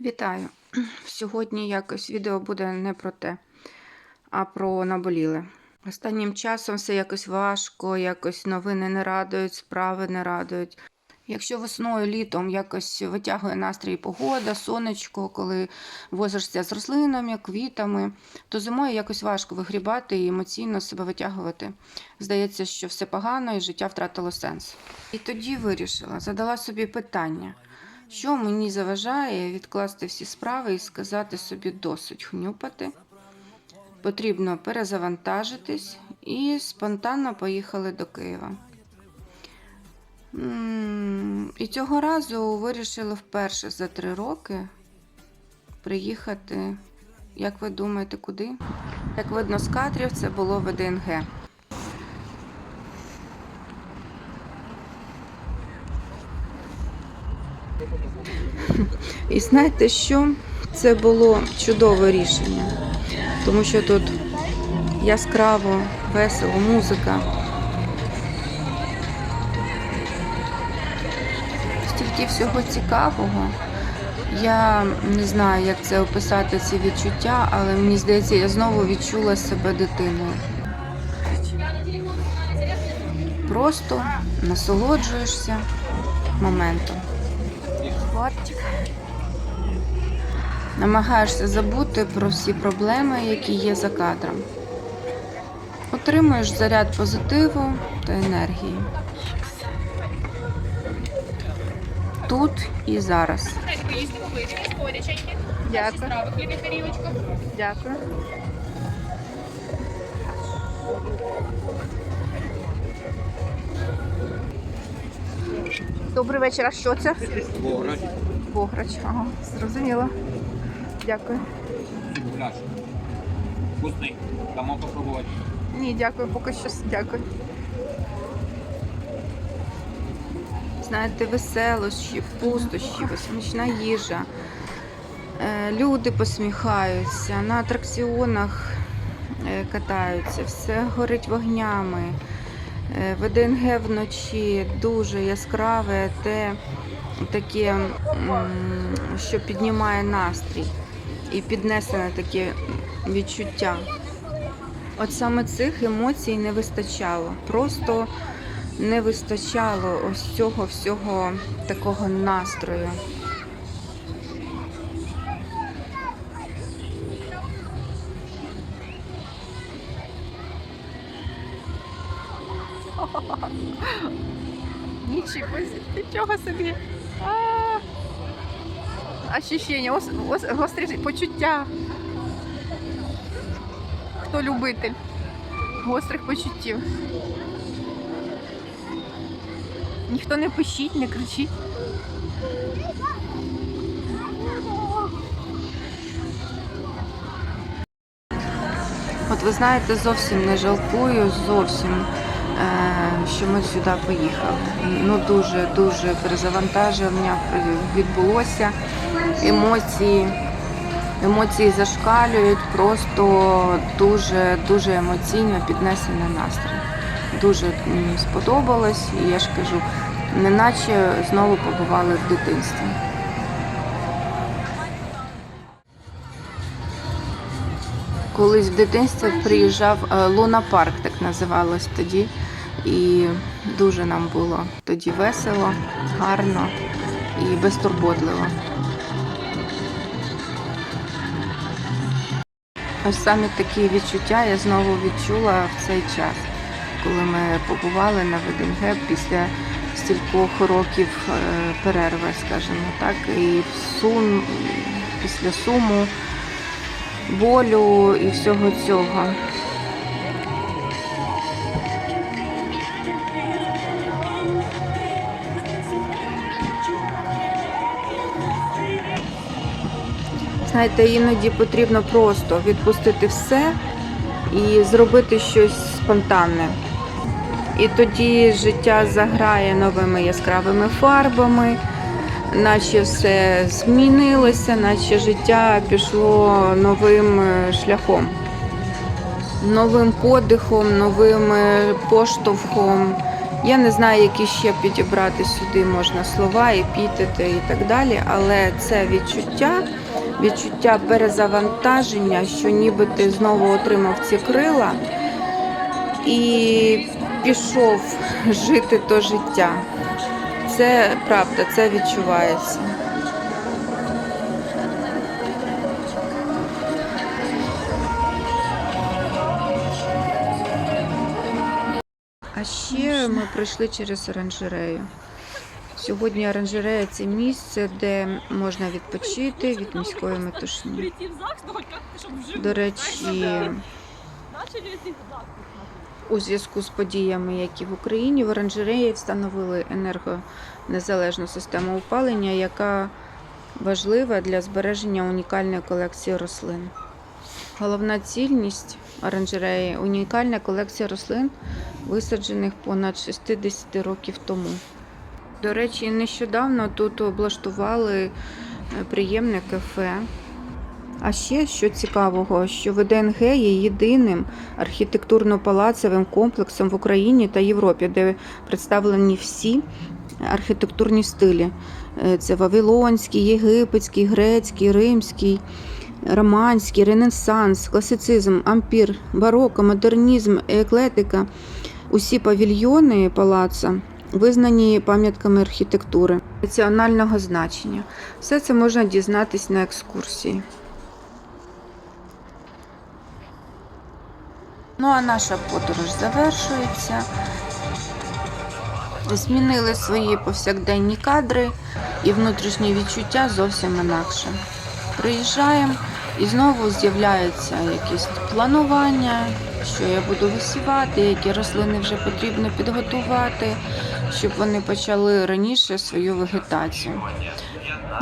Вітаю! Сьогодні якось відео буде не про те, а про наболіле. Останнім часом все якось важко, якось новини не радують, справи не радують. Якщо весною, літом якось витягує настрій погода, сонечко, коли возишся з рослинами, квітами, то зимою якось важко вигрібати і емоційно себе витягувати. Здається, що все погано і життя втратило сенс. І тоді вирішила, задала собі питання. Що мені заважає відкласти всі справи і сказати собі досить хнюпати? Потрібно перезавантажитись і спонтанно поїхали до Києва. І цього разу вирішили вперше за три роки приїхати. Як ви думаєте, куди? Як видно з кадрів, це було в І знаєте що? Це було чудове рішення, тому що тут яскраво, весело, музика. Стільки всього цікавого. Я не знаю, як це описати ці відчуття, але мені здається, я знову відчула себе дитиною. Просто насолоджуєшся моментом. Хватить. Намагаєшся забути про всі проблеми, які є за кадром. Отримуєш заряд позитиву та енергії. Тут і зараз. Дякую. Дякую. Добрий вечір. А що це? Бограч, Бограч. Ага, зрозуміло. Дякую. гуляш. Вкусний. Дамо попробувати. Ні, дякую, поки що. Дякую. Знаєте, веселощі, пустощі, смачна їжа. Е, Люди посміхаються, на атракціонах е, катаються, все горить вогнями. Е, ВДНГ вночі дуже яскраве, те таке, що піднімає настрій і піднесене таке відчуття. От саме цих емоцій не вистачало. Просто не вистачало ось цього всього такого настрою. Нічого, нічого собі. Ощущення, ос, ос, гострі почуття. Хто любитель гострих почуттів? Ніхто не пишіть, не кричіть. От ви знаєте, зовсім не жалкую, зовсім, що ми сюди поїхали. Ну дуже дуже перезавантаження відбулося. Емоції, емоції зашкалюють, просто дуже дуже емоційно піднесений настрій. Дуже сподобалось, і я ж кажу, неначе знову побували в дитинстві. Колись в дитинстві приїжджав е, Луна Парк, так називалось тоді. І дуже нам було тоді весело, гарно і безтурботливо. Ось саме такі відчуття я знову відчула в цей час, коли ми побували на ВДНГ після стількох років е, перерви, скажімо так, і в сум, після суму болю і всього цього. Знаєте, іноді потрібно просто відпустити все і зробити щось спонтанне. І тоді життя заграє новими яскравими фарбами, наче все змінилося, наче життя пішло новим е, шляхом, новим подихом, новим е, поштовхом Я не знаю, які ще підібрати сюди можна слова, епітети і так далі, але це відчуття, відчуття перезавантаження, що ніби ти знову отримав ці крила і пішов жити то життя. Це правда, це відчувається. А ще ми пройшли через оранжерею. Сьогодні оранжерея це місце, де можна відпочити від міської метушні. До речі, у зв'язку з подіями, які в Україні, в оранжереї встановили енергонезалежну систему опалення, яка важлива для збереження унікальної колекції рослин. Головна цільність оранжереї унікальна колекція рослин, висаджених понад 60 років тому. До речі, нещодавно тут облаштували е, приємне кафе. А ще що цікавого, що ВДНГ є єдиним архітектурно-палацевим комплексом в Україні та Європі, де представлені всі архітектурні стилі. Е, Це Вавилонський, єгипетський, грецький, римський, романський, ренесанс, класицизм, ампір, бароко, модернізм, еклетика. Усі павільйони палаца визнані пам'ятками архітектури національного значення. Все це можна дізнатись на екскурсії. Ну а наша подорож завершується. Змінили свої повсякденні кадри і внутрішні відчуття зовсім інакше. Приїжджаємо і знову з'являється якесь планування, що я буду висівати, які рослини вже потрібно підготувати, щоб вони почали раніше свою вегетацію.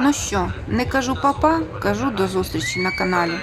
Ну що, не кажу папа, кажу до зустрічі на каналі.